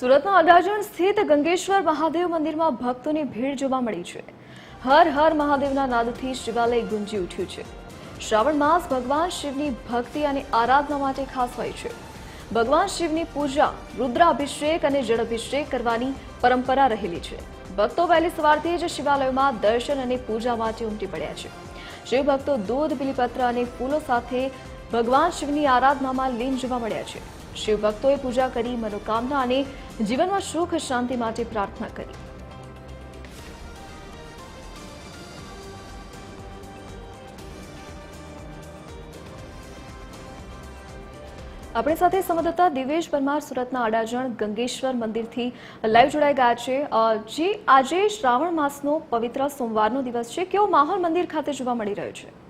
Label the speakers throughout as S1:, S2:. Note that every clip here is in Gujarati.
S1: સુરતના અડાજણ સ્થિત ગંગેશ્વર મહાદેવ મંદિરમાં ભક્તોની ભીડ જોવા મળી છે. હર હર મહાદેવના નાદથી શિવાલય ગુંજી ઉઠ્યું છે. શ્રાવણ માસ ભગવાન શિવની ભક્તિ અને આરાધના માટે ખાસ હોય છે. ભગવાન શિવની પૂજા, રુદ્રાભિષેક અને જળાભિષેક કરવાની પરંપરા રહેલી છે. ભક્તો વહેલી સવારથી જ શિવાલયોમાં દર્શન અને પૂજા માટે ઉમટી પડ્યા છે. શિવ ભક્તો દૂધ, બિલીપત્ર અને ફૂલો સાથે ભગવાન શિવની આરાધનામાં લીન જોવા મળ્યા છે. શિવ ભક્તોએ પૂજા કરી મનોકામના અને જીવનમાં સુખ, શાંતિ માટે પ્રાર્થના કરી. આપણી સાથે સંવાદદાતા દિવેશ પરમાર, સુરતના અડાજણ ગંગેશ્વર મંદિરથી લાઈવ જોડાઈ ગયા છે. જે, આજે શ્રાવણ માસનો પવિત્ર સોમવારનો દિવસ છે. કેવો માહોલ મંદિર ખાતે જોવા મળી રહ્યો છે?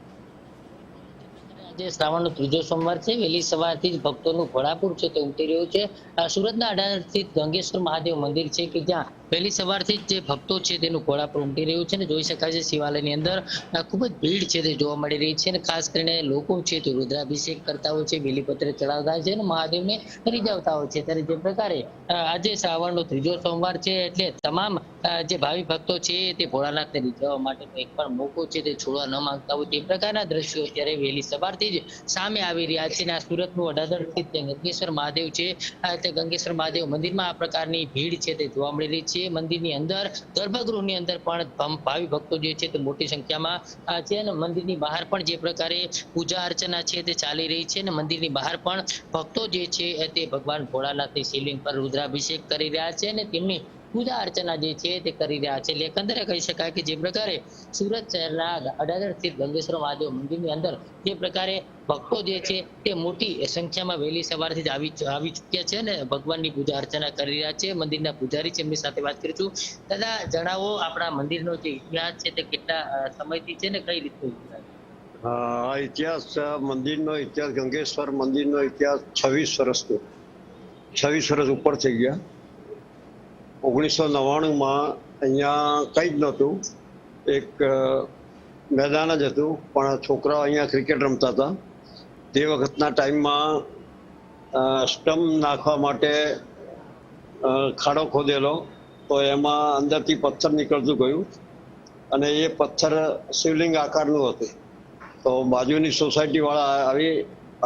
S2: આજે શ્રાવણનો ત્રીજો સોમવાર છે, વહેલી સવારથી જ ભક્તોનું ઘોડાપુર છે, તે ઉમટી રહ્યું છે. સુરતના સ્થિત ગંગેશ્વર મહાદેવ મંદિર છે કે જ્યાં વહેલી સવારથી જ ભક્તો છે તેનું ઘોડાપુર ઉમટી રહ્યું છે અને જોઈ શકાય છે શિવાલયની અંદર ખૂબ જ ભીડ છે તે જોવા મળી રહી છે અને ખાસ કરીને લોકો છે તે રુદ્રાભિષેક કરતા હોય છે, બેલીપત્ર ચડાવતા હોય છે અને મહાદેવને રીઝવતા હોય છે. ત્યારે જે પ્રકારે આજે શ્રાવણનો ત્રીજો સોમવાર છે એટલે તમામ જે ભાવિ ભક્તો છે તે ભોળાનાથને રીઝવવા માટે એક પણ મોકો છે તે છોડવા ન માંગતા હોય તે પ્રકારના દ્રશ્યો અત્યારે વહેલી સવારથી જ સામે આવી રહ્યા છે અને આ સુરતનું અડાદર સ્થિત ગંગેશ્વર મહાદેવ છે તે ગંગેશ્વર મહાદેવ મંદિરમાં આ પ્રકારની ભીડ છે તે જોવા મળી રહી છે. મંદિરની અંદર, ગર્ભગૃહની અંદર પણ ભાવિ ભક્તો જે છે તે મોટી સંખ્યામાં છે અને મંદિરની બહાર પણ જે પ્રકારે પૂજા અર્ચના છે તે ચાલી રહી છે અને મંદિરની બહાર પણ ભક્તો જે છે તે ભગવાન ભોળાનાથની શિવલિંગ પર રુદ્રાભિષેક કરી રહ્યા છે અને તેમની પૂજા અર્ચના જે છે તે કરી રહ્યા છે. એટલે એકંદરે કહી શકાય કે જે પ્રકારે સુરત શહેરના અડાજણ સ્થિત ગંગેશ્વર મહાદેવ મંદિરની અંદર જે પ્રકારે ભક્તો જે છે તે મોટી સંખ્યામાં વહેલી સવારથી જ આવી આવી ચૂક્યા છે અને ભગવાનની પૂજા અર્ચના કરી રહ્યા છે. મંદિરના પૂજારી છે, એમની સાથે વાત કરીશું. દાદા, જણાવો આપણા મંદિરનો જે ઇતિહાસ છે તે કેટલા સમયથી છે ને કઈ રીતનો ઇતિહાસ?
S3: ઇતિહાસ મંદિરનો ઇતિહાસ, ગંગેશ્વર મંદિરનો ઇતિહાસ છવ્વીસ વર્ષનો. છવ્વીસ વર્ષ ઉપર થઈ ગયા. ઓગણીસો નવ્વાણુંમાં અહીંયા કંઈ જ નહોતું. એક મેદાન જ હતું, પણ છોકરાઓ અહીંયા ક્રિકેટ રમતા હતા. તે વખતના ટાઈમમાં સ્ટમ્પ નાખવા માટે ખાડો ખોદેલો, તો એમાં અંદરથી પથ્થર નીકળતું ગયું અને એ પથ્થર શિવલિંગ આકારનું હતું. તો બાજુની સોસાયટીવાળા આવી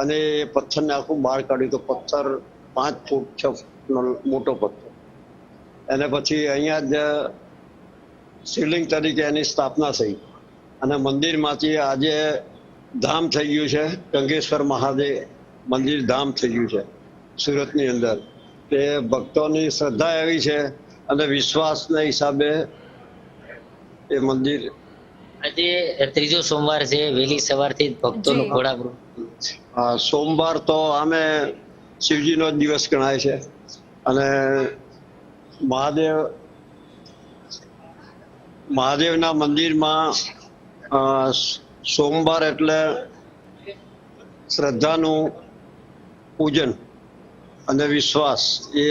S3: અને એ પથ્થરને આખું બહાર કાઢ્યું. તો પથ્થર પાંચ ફૂટ, છ ફૂટનો મોટો પથ્થર. એને પછી અહીંયા જ શિવલિંગ તરીકે એની સ્થાપના થઈ. અને મંદિરમાંથી આજે ધામ થઈ ગયું છે ગંગેશ્વર મહાદેવ મંદિર ધામ થઈ ગયું છે સુરતની અંદર. તે ભક્તોની શ્રદ્ધા એવી છે અને વિશ્વાસના હિસાબે એ મંદિર
S2: આજે ત્રીજો સોમવાર છે વહેલી સવારથી ભક્તોનું. ઘોડાપુર.
S3: સોમવાર તો આમે શિવજીનો જ દિવસ ગણાય છે. અને મહાદેવ મહાદેવના મંદિરમાં સોમવાર એટલે શ્રદ્ધાનું પૂજન અને વિશ્વાસ એ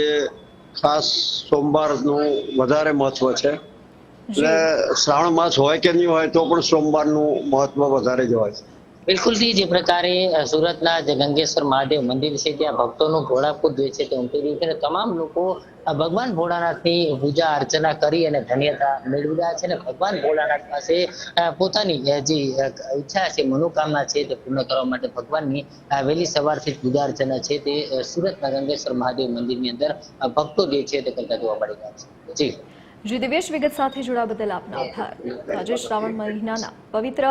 S3: ખાસ સોમવારનું વધારે મહત્વ છે. એટલે શ્રાવણ માસ હોય કે નહીં હોય તો પણ સોમવારનું મહત્વ વધારે જ હોય છે.
S2: બિલકુલથી જે પ્રકારે સુરતના જે ગંગેશ્વર મહાદેવ મંદિર છે, ત્યાં ભક્તોનું ઘોડાપુર હોય છે તે ઉમટી રહ્યું છે અને તમામ લોકો ભગવાન ભોળાનાથની પૂજા અર્ચના કરી અને ધન્યતા મેળવી રહ્યા છે અને ભગવાન ભોળાનાથ પાસે પોતાની જે ઈચ્છા છે, મનોકામના છે તે પૂર્ણ કરવા માટે ભગવાનની વહેલી સવારથી પૂજા અર્ચના છે તે સુરતના ગંગેશ્વર મહાદેવ મંદિરની અંદર ભક્તો જે છે તે કરતા જોવા મળી રહ્યા છે. જી.
S1: જી દિવેશ વિગત સાથે જોડા બદલ આપનો આભાર. આજે શ્રાવણ મહિનાના પવિત્ર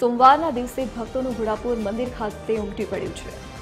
S1: સોમવારના દિવસે ભક્તોનું ઘોડાપુર મંદિર ખાતે ઉમટી પડ્યું છે.